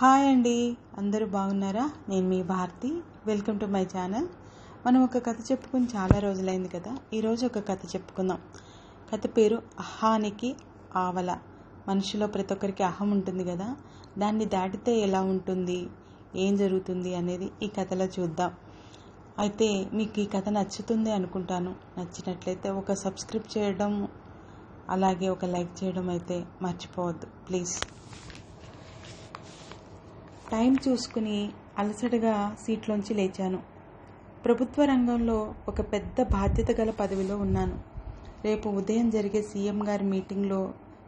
Hi అండి. అందరూ బాగున్నారా? నేను మీ Bharathi. Welcome to my channel. మనం ఒక కథ చెప్పుకుని చాలా రోజులైంది కదా. ఈరోజు ఒక కథ చెప్పుకుందాం. కథ పేరు అహానికి ఆవల. మనిషిలో ప్రతి ఒక్కరికి అహం ఉంటుంది కదా. దాన్ని దాటితే ఎలా ఉంటుంది? ఏం జరుగుతుంది అనేది ఈ కథలో చూద్దాం. అయితే మీకు ఈ కథ నచ్చుతుంది అనుకుంటాను. నచ్చినట్లయితే ఒక సబ్స్క్రైబ్ చేయడం అలాగే ఒక లైక్ చేయడం అయితే మర్చిపోవద్దు. ప్లీజ్. టైం చూసుకుని అలసటగా సీట్లోంచి లేచాను. ప్రభుత్వ రంగంలో ఒక పెద్ద బాధ్యత గల పదవిలో ఉన్నాను. రేపు ఉదయం జరిగే సీఎం గారి మీటింగ్లో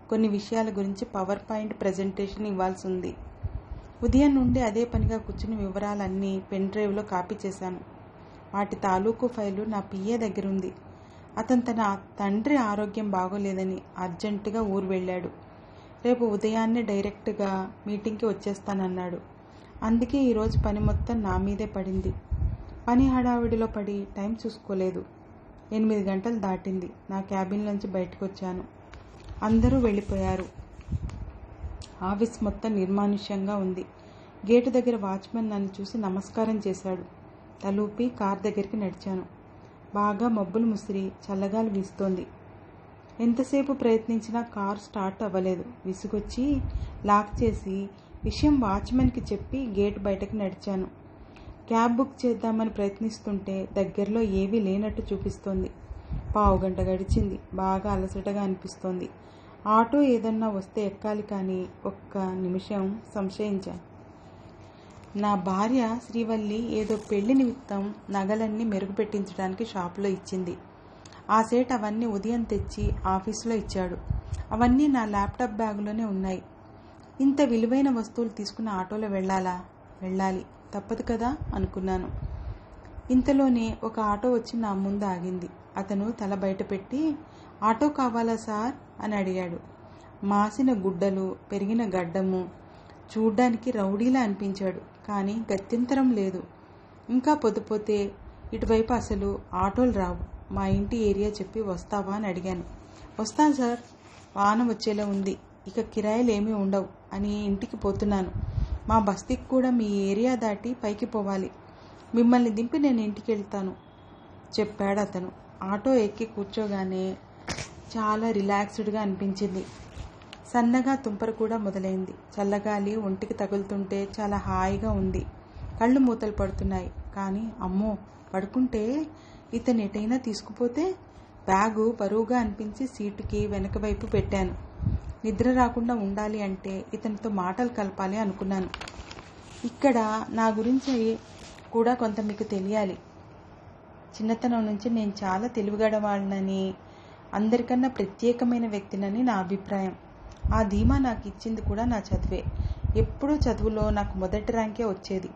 కొన్ని విషయాల గురించి పవర్ పాయింట్ ప్రజెంటేషన్ ఇవ్వాల్సి ఉంది ఉదయం నుండి అదే పనిగా కూర్చుని వివరాలన్నీ పెన్ డ్రైవ్లో కాపీ చేశాను. వాటి తాలూకు ఫైలు నా పిఏ దగ్గర ఉంది అతను తన తండ్రి ఆరోగ్యం బాగోలేదని అర్జెంటుగా ఊరు వెళ్ళాడు. రేపు ఉదయాన్నే డైరెక్ట్గా మీటింగ్కి వచ్చేస్తానన్నాడు. అందుకే ఈరోజు పని మొత్తం నా మీదే పడింది. పని హడావిడిలో పడి టైం చూసుకోలేదు. ఎనిమిది గంటలు దాటింది. నా క్యాబిన్ నుంచి బయటకు వచ్చాను అందరూ వెళ్ళిపోయారు. ఆఫీస్ మొత్తం నిర్మానుష్యంగా ఉంది. గేటు దగ్గర వాచ్మెన్ నన్ను చూసి నమస్కారం చేశాడు. తలూపి కార్ దగ్గరికి నడిచాను. బాగా మబ్బులు ముసిరి చల్లగాలి వీస్తోంది. ఎంతసేపు ప్రయత్నించినా కార్ స్టార్ట్ అవ్వలేదు. విసుగొచ్చి లాక్ చేసి విషయం వాచ్మెన్కి చెప్పి గేట్ బయటకు నడిచాను. క్యాబ్ బుక్ చేద్దామని ప్రయత్నిస్తుంటే దగ్గరలో ఏవీ లేనట్టు చూపిస్తోంది. పావు గంట గడిచింది. బాగా అలసటగా అనిపిస్తోంది. ఆటో ఏదన్నా వస్తే ఎక్కాలి కానీ ఒక్క నిమిషం సంశయించాను నా భార్య శ్రీవల్లి ఏదో పెళ్ళి నిమిత్తం నగలన్నీ మెరుగుపెట్టించడానికి షాపులో ఇచ్చింది. ఆ సేట్ అవన్నీ ఉదయం తెచ్చి ఆఫీసులో ఇచ్చాడు. అవన్నీ నా ల్యాప్టాప్ బ్యాగులోనే ఉన్నాయి. ఇంత విలువైన వస్తువులు తీసుకున్న ఆటోలో వెళ్ళాలా? వెళ్ళాలి. తప్పదు కదా? అనుకున్నాను. ఇంతలోనే ఒక ఆటో వచ్చి నా ముందు ఆగింది. అతను తల బయటపెట్టి ఆటో కావాలా సార్? అని అడిగాడు. మాసిన గుడ్డలు పెరిగిన గడ్డము చూడ్డానికి రౌడీలా అనిపించాడు. కానీ గత్యంతరం లేదు. ఇంకా పొద్దుపోతే ఇటువైపు అసలు ఆటోలు రావు. మా ఇంటి ఏరియా చెప్పి వస్తావా అని అడిగాను. వస్తాను సార్. వాహనం వచ్చేలా ఉంది. ఇక కిరాయిలు ఏమీ ఉండవు అని ఇంటికి పోతున్నాను. మా బస్తీకి కూడా మీ ఏరియా దాటి పైకి పోవాలి. మిమ్మల్ని దింపి నేను ఇంటికి వెళ్తాను చెప్పాడు అతను. ఆటో ఎక్కి కూర్చోగానే చాలా రిలాక్స్డ్గా అనిపించింది. సన్నగా తుంపర కూడా మొదలైంది. చల్లగాలి ఒంటికి తగులుతుంటే చాలా హాయిగా ఉంది. కళ్ళు మూతలు పడుతున్నాయి. కానీ అమ్మో పడుకుంటే ఇతను ఎటైనా తీసుకుపోతే బ్యాగు బరువుగా అనిపించి సీటుకి వెనక వైపు పెట్టాను. నిద్ర రాకుండా ఉండాలి అంటే ఇతనితో మాటలు కలపాలి అనుకున్నాను. ఇక్కడ నా గురించి కూడా కొంత మీకు తెలియాలి. చిన్నతనం నుంచి నేను చాలా తెలివిగడవాళ్ళనని అందరికన్నా ప్రత్యేకమైన వ్యక్తినని నా అభిప్రాయం. ఆ ధీమా నాకు ఇచ్చింది కూడా నా చదివే. ఎప్పుడూ చదువులో నాకు మొదటి ర్యాంకే వచ్చేది.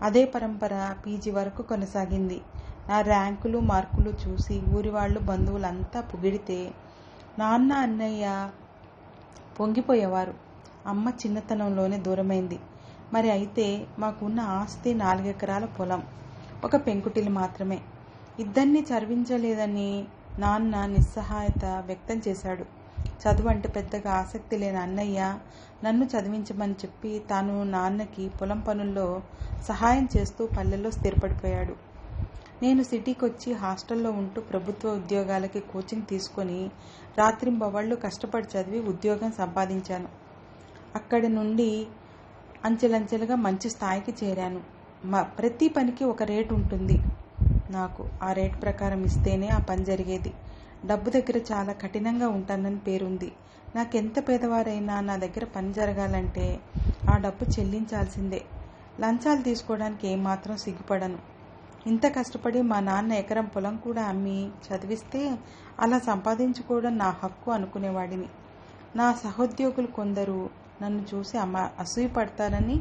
అదే పరంపర పీజీ వరకు కొనసాగింది. నా ర్యాంకులు మార్కులు చూసి ఊరి వాళ్ళు బంధువులంతా పొగిడితే నాన్న అన్నయ్య పొంగిపోయేవారు. అమ్మ చిన్నతనంలోనే దూరమైంది. మరి అయితే మాకున్న ఆస్తి నాలుగెకరాల పొలం ఒక పెంకుటిల్లు మాత్రమే. ఇద్దరిని చదివించలేదని నాన్న నిస్సహాయత వ్యక్తం చేశాడు. చదువు అంటే పెద్దగా ఆసక్తి లేని అన్నయ్య నన్ను చదివించమని చెప్పి తాను నాన్నకి పొలం పనుల్లో సహాయం చేస్తూ పల్లెల్లో స్థిరపడిపోయాడు. నేను సిటీకి వచ్చి హాస్టల్లో ఉంటూ ప్రభుత్వ ఉద్యోగాలకి కోచింగ్ తీసుకొని రాత్రింబవళ్ళు కష్టపడి చదివి ఉద్యోగం సంపాదించాను. అక్కడి నుండి అంచెలంచెలుగా మంచి స్థాయికి చేరాను. మా ప్రతి పనికి ఒక రేటు ఉంటుంది. నాకు ఆ రేట్ ప్రకారం ఇస్తేనే ఆ పని జరిగేది. డబ్బు దగ్గర చాలా కఠినంగా ఉంటానని పేరుంది. నాకెంత పేదవారైనా నా దగ్గర పని జరగాలంటే ఆ డబ్బు చెల్లించాల్సిందే. లంచాలు తీసుకోవడానికి ఏమాత్రం సిగ్గుపడను. ఇంత కష్టపడి మా నాన్న ఎకరం పొలం కూడా అమ్మి చదివిస్తే అలా సంపాదించుకోవడం నా హక్కు అనుకునేవాడిని. నా సహోద్యోగులు కొందరు నన్ను చూసి అమ్మ అసూయపడతారని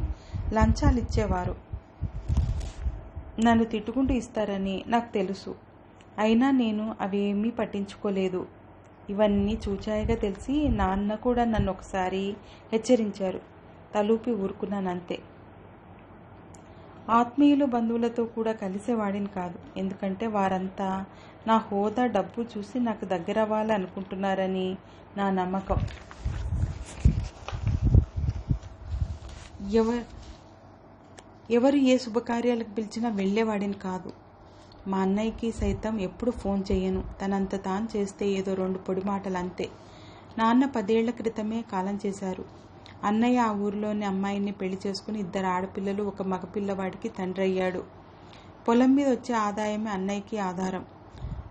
లంచాలు ఇచ్చేవారు నన్ను తిట్టుకుంటూ ఇస్తారని నాకు తెలుసు. అయినా నేను అవేమీ పట్టించుకోలేదు. ఇవన్నీ చూచాయిగా తెలిసి నాన్న కూడా నన్ను ఒకసారి హెచ్చరించారు. తలూపి ఊరుకున్నానంతే. ఆత్మీయులు బంధువులతో కూడా కలిసేవాడిని కాదు. ఎందుకంటే వారంతా నా హోదా డబ్బు చూసి నాకు దగ్గర అనుకుంటున్నారని నా నమ్మకం. ఎవ ఎవరు ఏ శుభకార్యాలకు పిలిచినా వెళ్ళేవాడిని కాదు. మా అన్నయ్యకి సైతం ఎప్పుడు ఫోన్ చేయను. తనంత తాను చేస్తే ఏదో రెండు పొడి మాటలు అంతే నాన్న పదేళ్ళ క్రితమే కాలం చేశారు. అన్నయ్య ఆ ఊరిలోని అమ్మాయిని పెళ్ళి చేసుకుని ఇద్దరు ఆడపిల్లలు ఒక మగపిల్లవాడికి తండ్రి అయ్యాడు. పొలం మీద వచ్చే ఆదాయమే అన్నయ్యకి ఆధారం.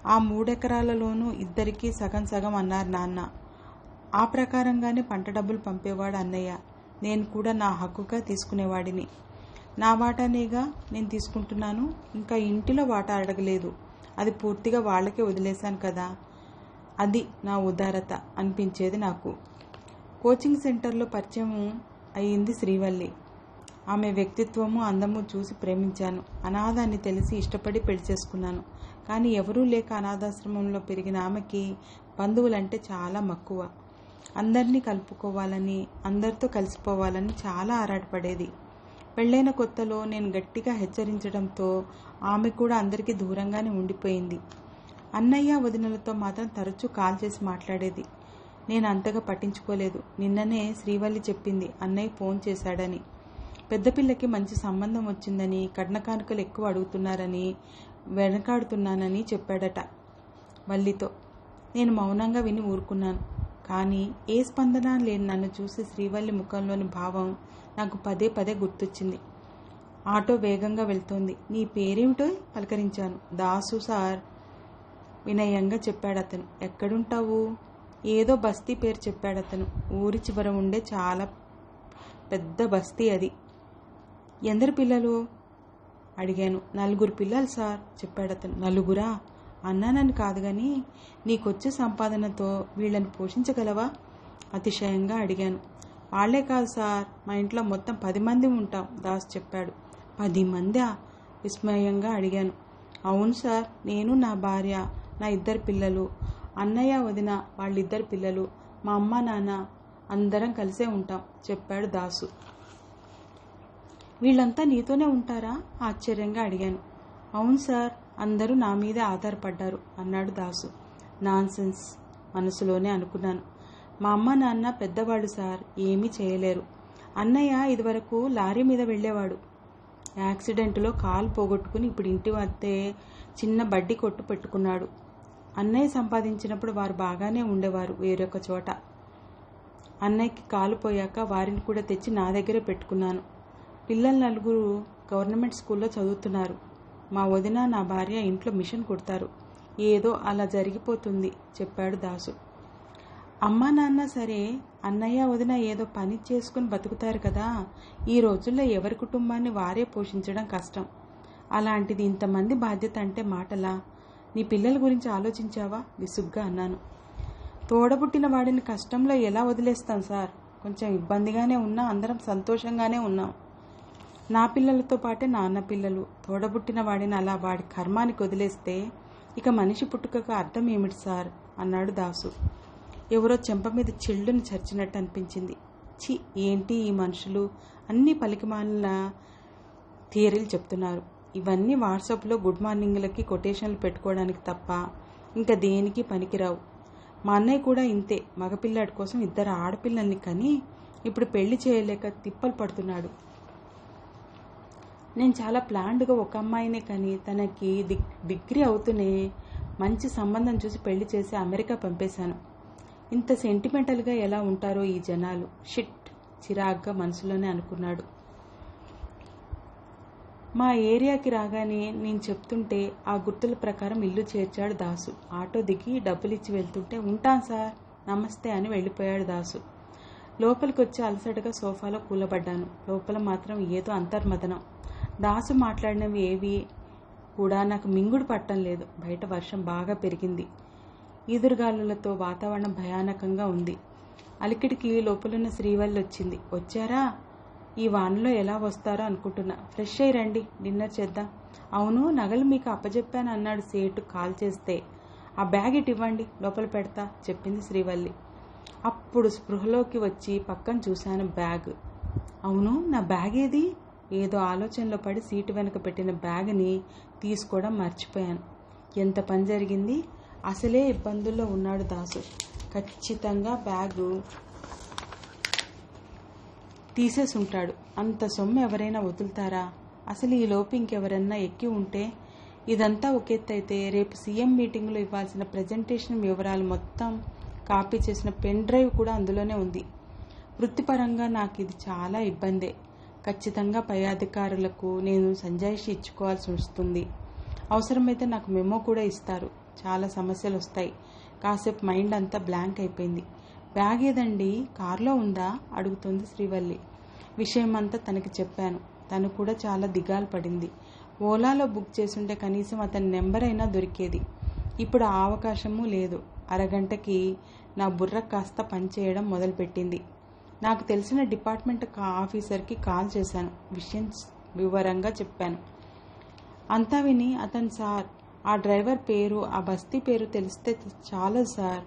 ఆ మూడెకరాలలోనూ ఇద్దరికీ సగం సగం అన్నారు నాన్న. ఆ ప్రకారంగానే పంట డబ్బులు పంపేవాడు అన్నయ్య. నేను కూడా నా హక్కుగా తీసుకునేవాడిని. నా వాటానేగా నేను తీసుకుంటున్నాను. ఇంకా ఇంటిలో వాటా అడగలేదు. అది పూర్తిగా వాళ్ళకే వదిలేశాను కదా. అది నా ఉదారత అనిపించేది నాకు. కోచింగ్ సెంటర్లో పరిచయం అయ్యింది శ్రీవల్లి. ఆమె వ్యక్తిత్వము అందము చూసి ప్రేమించాను. అనాథ అని తెలిసి ఇష్టపడి పెళ్ళి చేసుకున్నాను. కానీ ఎవరూ లేక అనాథాశ్రమంలో పెరిగిన ఆమెకి బంధువులంటే చాలా మక్కువ. అందరినీ కలుపుకోవాలని అందరితో కలిసిపోవాలని చాలా ఆరాటపడేది. పెళ్ళైన కొత్తలో నేను గట్టిగా హెచ్చరించడంతో ఆమె కూడా అందరికీ దూరంగానే ఉండిపోయింది. అన్నయ్య వదినలతో మాత్రం తరచూ కాల్ చేసి మాట్లాడేది. నేను అంతగా పట్టించుకోలేదు. నిన్ననే శ్రీవల్లి చెప్పింది. అన్నయ్య ఫోన్ చేశాడని. పెద్దపిల్లకి మంచి సంబంధం వచ్చిందని కట్న కానుకలు ఎక్కువ అడుగుతున్నారని వెనకాడుతున్నానని చెప్పాడట వల్లితో. నేను మౌనంగా విని ఊరుకున్నాను. కానీ ఏ స్పందన లేని నన్ను చూసి శ్రీవల్లి ముఖంలోని భావం నాకు పదే పదే గుర్తొచ్చింది. ఆటో వేగంగా వెళ్తోంది. నీ పేరేమిటో పలకరించాను. దాసు సార్ వినయంగా చెప్పాడు అతను ఎక్కడుంటావు? ఏదో బస్తీ పేరు చెప్పాడు అతను. ఊరి చివర ఉండే చాలా పెద్ద బస్తీ అది. ఎందరు పిల్లలు? అడిగాను. నలుగురు పిల్లలు సార్ చెప్పాడు అతను. నలుగురా? అన్నానని కాదు కానీ నీకొచ్చే సంపాదనతో వీళ్ళని పోషించగలవా? అతిశయంగా అడిగాను. వాళ్ళే కాదు సార్ మా ఇంట్లో మొత్తం పది మంది ఉంటాం దాస్ చెప్పాడు. పది మందా? విస్మయంగా అడిగాను. అవును సార్ నేను నా భార్య నా ఇద్దరు పిల్లలు అన్నయ్య వదిన వాళ్ళిద్దరు పిల్లలు మా అమ్మ నాన్న అందరం కలిసే ఉంటాం చెప్పాడు దాసు. వీళ్ళంతా నీతోనే ఉంటారా? ఆశ్చర్యంగా అడిగాను. అవును సార్ అందరూ నా మీదే ఆధారపడ్డారు అన్నాడు దాసు. నాన్సెన్స్ మనసులోనే అనుకున్నాను. మా అమ్మ నాన్న పెద్దవాళ్ళు సార్ ఏమీ చేయలేరు. అన్నయ్య ఇదివరకు లారీ మీద వెళ్ళేవాడు. యాక్సిడెంట్లో కాలు పోగొట్టుకుని ఇప్పుడు ఇంటి వద్దే చిన్న బడ్డీ కొట్టు పెట్టుకున్నాడు. అన్నయ్య సంపాదించినప్పుడు వారు బాగానే ఉండేవారు వేరొక చోట. అన్నయ్యకి కాలుపోయాక వారిని కూడా తెచ్చి నా దగ్గర పెట్టుకున్నాను. పిల్లలు నలుగురు గవర్నమెంట్ స్కూల్లో చదువుతున్నారు. మా వదిన నా భార్య ఇంట్లో మిషన్ కుడతారు. ఏదో అలా జరిగిపోతుంది చెప్పాడు దాసు. అమ్మా నాన్న సరే అన్నయ్య వదిన ఏదో పని చేసుకుని బతుకుతారు కదా. ఈ రోజుల్లో ఎవరి కుటుంబాన్ని వారే పోషించడం కష్టం. అలాంటిది ఇంతమంది బాధ్యత అంటే మాటలా? నీ పిల్లల గురించి ఆలోచించావా? విసుగ్గా అన్నాను. తోడబుట్టిన వాడిని కష్టంలో ఎలా వదిలేస్తాం సార్? కొంచెం ఇబ్బందిగానే ఉన్నా అందరం సంతోషంగానే ఉన్నాం. నా పిల్లలతో పాటే నాన్న పిల్లలు. తోడబుట్టిన వాడిని అలా వాడి కర్మానికి వదిలేస్తే ఇక మనిషి పుట్టుకకు అర్థం ఏమిటి సార్? అన్నాడు దాసు. ఎవరో చెంప మీద చెల్లుని చర్చినట్టు అనిపించింది. చి ఏంటి ఈ మనుషులు? అన్ని పలికిమాలిన థియరీలు చెప్తున్నారు. ఇవన్నీ వాట్సాప్లో గుడ్ మార్నింగ్లకి కొటేషన్లు పెట్టుకోవడానికి తప్ప ఇంకా దేనికి పనికిరావు. మా అన్నయ్య కూడా ఇంతే మగపిల్లాడి కోసం ఇద్దరు ఆడపిల్లల్ని కని ఇప్పుడు పెళ్ళి చేయలేక తిప్పలు పడుతున్నాడు. నేను చాలా ప్లాన్డ్గా ఒక అమ్మాయినే కానీ తనకి డిగ్రీ అవుతూనే మంచి సంబంధం చూసి పెళ్ళి చేసి అమెరికా పంపేశాను. ఇంత సెంటిమెంటల్గా ఎలా ఉంటారో ఈ జనాలు. షిట్ చిరాగ్గా మనసులోనే అనుకున్నాడు. మా ఏరియాకి రాగానే నేను చెప్తుంటే ఆ గుర్తుల ప్రకారం ఇల్లు చేర్చాడు దాసు. ఆటో దిగి డబ్బులు ఇచ్చి వెళ్తుంటే ఉంటాను సార్ నమస్తే అని వెళ్ళిపోయాడు దాసు. లోపలికి వచ్చి అలసటగా సోఫాలో కూలబడ్డాను. లోపల మాత్రం ఏదో అంతర్మదనం. దాసు మాట్లాడినవి ఏవి కూడా నాకు మింగుడు పట్టం లేదు. బయట వర్షం బాగా పెరిగింది. ఈదురుగాలులతో వాతావరణం భయానకంగా ఉంది. అలికిడికి లోపలున్న శ్రీవల్లి వచ్చింది. వచ్చారా? ఈ వానలో ఎలా వస్తారో అనుకుంటున్నా. ఫ్రెష్ అయ్యి రండి డిన్నర్ చేద్దాం. అవును నగలు మీకు అప్పచెప్పాను అన్నాడు సేటు కాల్ చేస్తే. ఆ బ్యాగ్ ఇటు ఇవ్వండి లోపల పెడతా చెప్పింది శ్రీవల్లి. అప్పుడు స్పృహలోకి వచ్చి పక్కన చూశాను బ్యాగ్. అవును నా బ్యాగ్ ఏది? ఏదో ఆలోచనలో పడి సీటు వెనక పెట్టిన బ్యాగ్ని తీసుకోవడం మర్చిపోయాను. ఎంత పని జరిగింది? అసలే ఇబ్బందుల్లో ఉన్నాడు దాసు. ఖచ్చితంగా బ్యాగు తీసేసి ఉంటాడు అంత సొమ్ము ఎవరైనా వదులుతారా? అసలు ఈ లోపు ఇంకెవరన్నా ఎక్కి ఉంటే? ఇదంతా ఒక ఎత్తు అయితే రేపు సీఎం మీటింగ్లో ఇవ్వాల్సిన ప్రజెంటేషన్ వివరాలు మొత్తం కాపీ చేసిన పెన్ డ్రైవ్ కూడా అందులోనే ఉంది. వృత్తిపరంగా నాకు ఇది చాలా ఇబ్బందే. ఖచ్చితంగా పై అధికారులకు నేను సంజాయిషి ఇచ్చుకోవాల్సి వస్తుంది. అవసరమైతే నాకు మెమో కూడా ఇస్తారు. చాలా సమస్యలు వస్తాయి కాసేపు మైండ్ అంతా బ్లాంక్ అయిపోయింది. బ్యాగ్ ఏదండి కారులో ఉందా అడుగుతుంది శ్రీవల్లి. విషయం అంతా తనకి చెప్పాను. తను కూడా చాలా దిగాలు పడింది. ఓలాలో బుక్ చేసుంటే కనీసం అతని నెంబర్ అయినా దొరికేది. ఇప్పుడు ఆ అవకాశము లేదు. అరగంటకి నా బుర్ర కాస్త పనిచేయడం మొదలుపెట్టింది. నాకు తెలిసిన డిపార్ట్మెంట్ ఆఫీసర్కి కాల్ చేశాను. విషయం వివరంగా చెప్పాను. అంతా విని అతను సార్ ఆ డ్రైవర్ పేరు ఆ బస్తీ పేరు తెలిస్తే చాలు సార్.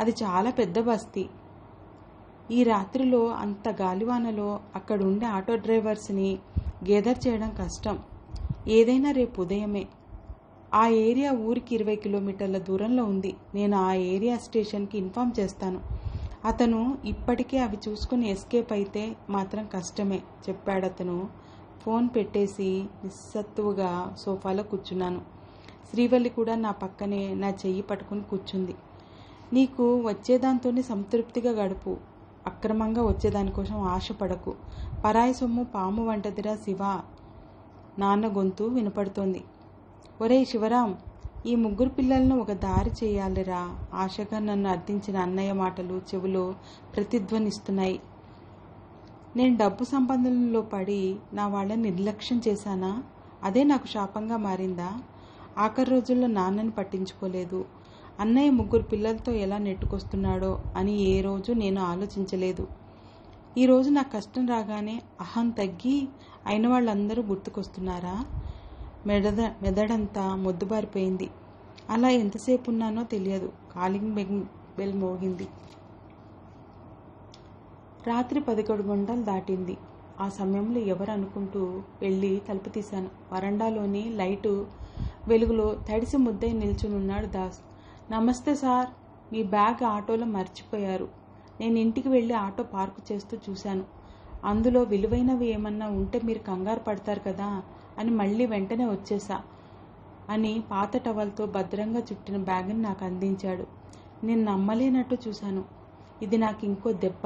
అది చాలా పెద్ద బస్తీ. ఈ రాత్రిలో అంత గాలివానలో అక్కడుండే ఆటో డ్రైవర్స్ని గేదర్ చేయడం కష్టం. ఏదైనా రేపు ఉదయమే. ఆ ఏరియా ఊరికి ఇరవై కిలోమీటర్ల దూరంలో ఉంది. నేను ఆ ఏరియా స్టేషన్కి ఇన్ఫామ్ చేస్తాను. అతను ఇప్పటికే అవి చూసుకుని ఎస్కేప్ అయితే మాత్రం కష్టమే చెప్పాడు అతను ఫోన్ పెట్టేసి నిస్సత్తువుగా సోఫాలో కూర్చున్నాను. శ్రీవల్లి కూడా నా పక్కనే నా చెయ్యి పట్టుకుని కూర్చుంది. నీకు వచ్చేదాంతోనే సంతృప్తిగా గడుపు. అక్రమంగా వచ్చేదానికోసం ఆశపడకు. పరాయి సొమ్ము పాము వంటదిరా శివ. నాన్న గొంతు వినపడుతోంది. ఒరేయ్ శివరాం ఈ ముగ్గురు పిల్లలను ఒక దారి చేయాలిరా. ఆశగా నన్ను అర్థించిన అన్నయ్య మాటలు చెవులో ప్రతిధ్వనిస్తున్నాయి. నేను డబ్బు సంపాదనలో పడి నా వాళ్ళని నిర్లక్ష్యం చేశానా? అదే నాకు శాపంగా మారిందా? ఆఖరి రోజుల్లో నాన్నని పట్టించుకోలేదు. అన్నయ్య ముగ్గురు పిల్లలతో ఎలా నెట్టుకొస్తున్నాడో అని ఏ రోజు నేను ఆలోచించలేదు. ఈరోజు నా నాకు కష్టం రాగానే అహం తగ్గి అయిన వాళ్ళందరూ గుర్తుకొస్తున్నారా? మెడద మెదడంతా మొద్దుబారిపోయింది. అలా ఎంతసేపు ఉన్నానో తెలియదు. కాలింగ్ బెల్ బెల్ మోగింది. రాత్రి పదకొండు గంటలు దాటింది. ఆ సమయంలో ఎవరు అనుకుంటూ వెళ్ళి తలుపు తీశాను. వరండాలోని లైటు వెలుగులో తడిసి ముద్దై నిల్చునున్నాడు దాస్. నమస్తే సార్. మీ బ్యాగ్ ఆటోలో మర్చిపోయారు. నేను ఇంటికి వెళ్ళి ఆటో పార్కు చేస్తూ చూశాను. అందులో విలువైనవి ఏమన్నా ఉంటే మీరు కంగారు పడతారు కదా అని మళ్ళీ వెంటనే వచ్చేసా అని పాత టవల్తో భద్రంగా చుట్టిన బ్యాగ్ని నాకు అందించాడు. నేను నమ్మలేనట్టు చూశాను. ఇది నాకు ఇంకో దెబ్బ.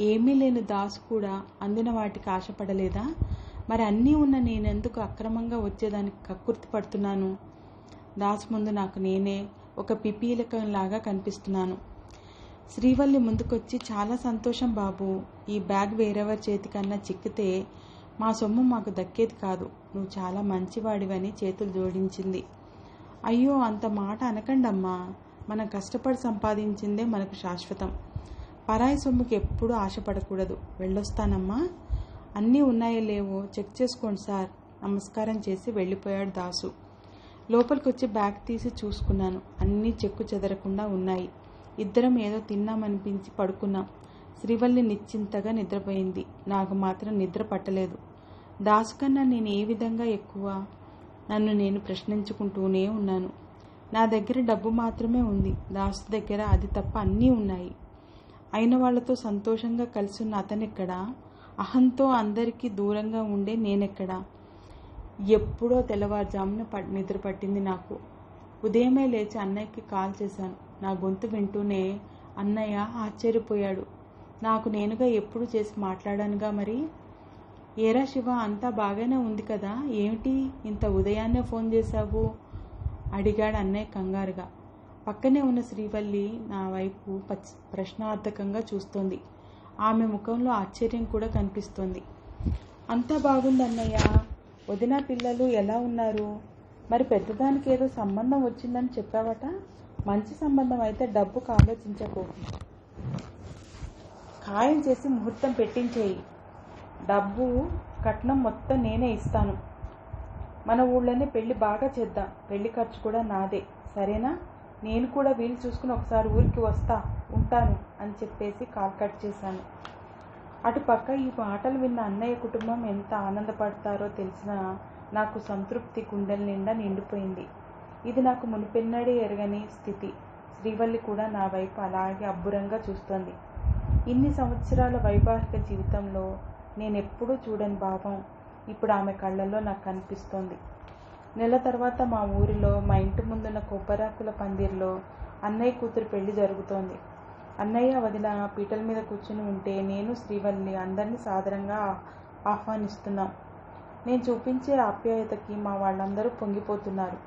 ఏమీ లేని దాసు కూడా అందిన వాటికి ఆశపడలేదా? మరి అన్నీ ఉన్న నేనెందుకు అక్రమంగా వచ్చేదానికి కక్కుర్తి పడుతున్నాను? దాసు ముందు నాకు నేనే ఒక పిపీలకంలాగా కనిపిస్తున్నాను. శ్రీవల్లి ముందుకొచ్చి చాలా సంతోషం బాబు ఈ బ్యాగ్ వేరెవరి చేతికన్నా చిక్కితే మా సొమ్ము మాకు దక్కేది కాదు. నువ్వు చాలా మంచివాడివని చేతులు జోడించింది. అయ్యో అంత మాట అనకండమ్మా. మనం కష్టపడి సంపాదించిందే మనకు శాశ్వతం. పరాయి సొమ్ముకి ఎప్పుడూ ఆశపడకూడదు. వెళ్ళొస్తానమ్మా. అన్నీ ఉన్నాయో లేవో చెక్ చేసుకోండి సార్. నమస్కారం చేసి వెళ్ళిపోయాడు దాసు. లోపలికి వచ్చి బ్యాగ్ తీసి చూసుకున్నాను. అన్నీ చెక్కు చెదరకుండా ఉన్నాయి. ఇద్దరం ఏదో తిన్నామనిపించి పడుకున్నాం. శ్రీవల్లి నిశ్చింతగా నిద్రపోయింది. నాకు మాత్రం నిద్ర పట్టలేదు. దాసు కన్నా నేను ఏ విధంగా ఎక్కువ నన్ను నేను ప్రశ్నించుకుంటూనే ఉన్నాను. నా దగ్గర డబ్బు మాత్రమే ఉంది. దాసు దగ్గర అది తప్ప అన్నీ ఉన్నాయి. అయిన వాళ్ళతో సంతోషంగా కలిసి ఉన్న అతనెక్కడా? అహంతో అందరికీ దూరంగా ఉండే నేనెక్కడా? ఎప్పుడో తెల్లవారుజామున ప నిద్ర పట్టింది నాకు. ఉదయమే లేచి అన్నయ్యకి కాల్ చేశాను. నా గొంతు వింటూనే అన్నయ్య ఆశ్చర్యపోయాడు. నాకు నేనుగా ఎప్పుడు చేసి మాట్లాడానుగా మరి? ఏరా శివ అంతా బాగానే ఉంది కదా? ఏమిటి ఇంత ఉదయాన్నే ఫోన్ చేశావు? అడిగాడు అన్నయ్య కంగారుగా. పక్కనే ఉన్న శ్రీవల్లి నా వైపు పచ్- ప్రశ్నార్థకంగా చూస్తోంది. ఆమె ముఖంలో ఆశ్చర్యం కూడా కనిపిస్తోంది. అంతా బాగుంది అన్నయ్య వదిన పిల్లలు ఎలా ఉన్నారు? మరి పెద్దదానికి ఏదో సంబంధం వచ్చిందని చెప్పావట? మంచి సంబంధం అయితే డబ్బుకు ఆలోచించకు ఖాయం చేసి ముహూర్తం పెట్టించేయి. డబ్బు కట్నం మొత్తం నేనే ఇస్తాను. మన ఊళ్ళోనే పెళ్ళి బాగా చేద్దాం. పెళ్ళి ఖర్చు కూడా నాదే. సరేనా? నేను కూడా వీలు చూసుకుని ఒకసారి ఊరికి వస్తా ఉంటాను అని చెప్పేసి కాల్ కట్ చేశాను. అటుపక్క ఈ మాటలు విన్న అన్నయ్య కుటుంబం ఎంత ఆనందపడతారో తెలిసిన నాకు సంతృప్తి గుండెల నిండా నిండిపోయింది. ఇది నాకు మునిపెన్నడే ఎరగని స్థితి. శ్రీవల్లి కూడా నా వైపు అలాగే అబ్బురంగా చూస్తోంది. ఇన్ని సంవత్సరాల వైవాహిక జీవితంలో నేను ఎప్పుడూ చూడని భావం ఇప్పుడు ఆమె కళ్ళల్లో నాకు కనిపిస్తోంది. నెల తర్వాత మా ఊరిలో మా ఇంటి ముందున్న కొబ్బరాకుల పందిర్లో అన్నయ్య కూతురు పెళ్ళి జరుగుతోంది. అన్నయ్య వదిన పీటల మీద కూర్చుని ఉంటే నేను శ్రీవల్లి అందరినీ సాదరంగా ఆహ్వానిస్తున్నాం. నేను చూపించే ఆప్యాయతకి మా వాళ్ళందరూ పొంగిపోతున్నారు.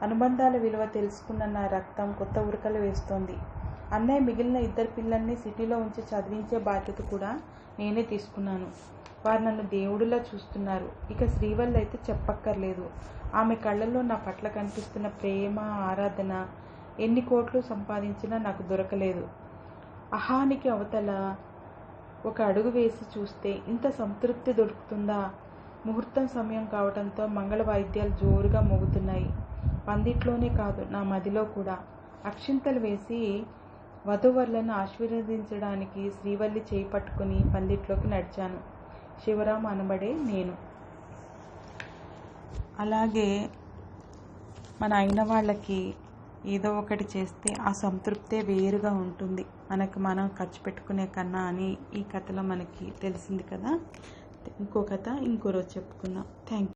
అనుబంధాల విలువ తెలుసుకున్న నా రక్తం కొత్త ఉరకలు వేస్తోంది. అన్నయ్య మిగిలిన ఇద్దరు పిల్లల్ని సిటీలో ఉంచి చదివించే బాధ్యత కూడా నేనే తీసుకున్నాను. వారు నన్ను దేవుడిలా చూస్తున్నారు. ఇక శ్రీవల్లి అయితే చెప్పక్కర్లేదు. ఆమె కళ్ళల్లో నా పట్ల కనిపిస్తున్న ప్రేమ ఆరాధన ఎన్ని కోట్లు సంపాదించినా నాకు దొరకలేదు. అహానికి అవతల ఒక అడుగు వేసి చూస్తే ఇంత సంతృప్తి దొరుకుతుందా? ముహూర్తం సమయం కావడంతో మంగళ వాయిద్యాలు జోరుగా మోగుతున్నాయి. పందిట్లోనే కాదు నా మదిలో కూడా. అక్షింతలు వేసి వధువర్లను ఆశీర్వదించడానికి శ్రీవల్లి చేయి పట్టుకుని పందిట్లోకి నడిచాను. శివరాం అనబడే నేను. అలాగే మన అయిన వాళ్ళకి ఏదో ఒకటి చేస్తే ఆ సంతృప్తే వేరుగా ఉంటుంది. మనకు మనం ఖర్చు పెట్టుకునే కన్నా అని ఈ కథలో మనకి తెలిసింది కదా. ఇంకో కథ ఇంకో రోజు చెప్పుకుందాం. థ్యాంక్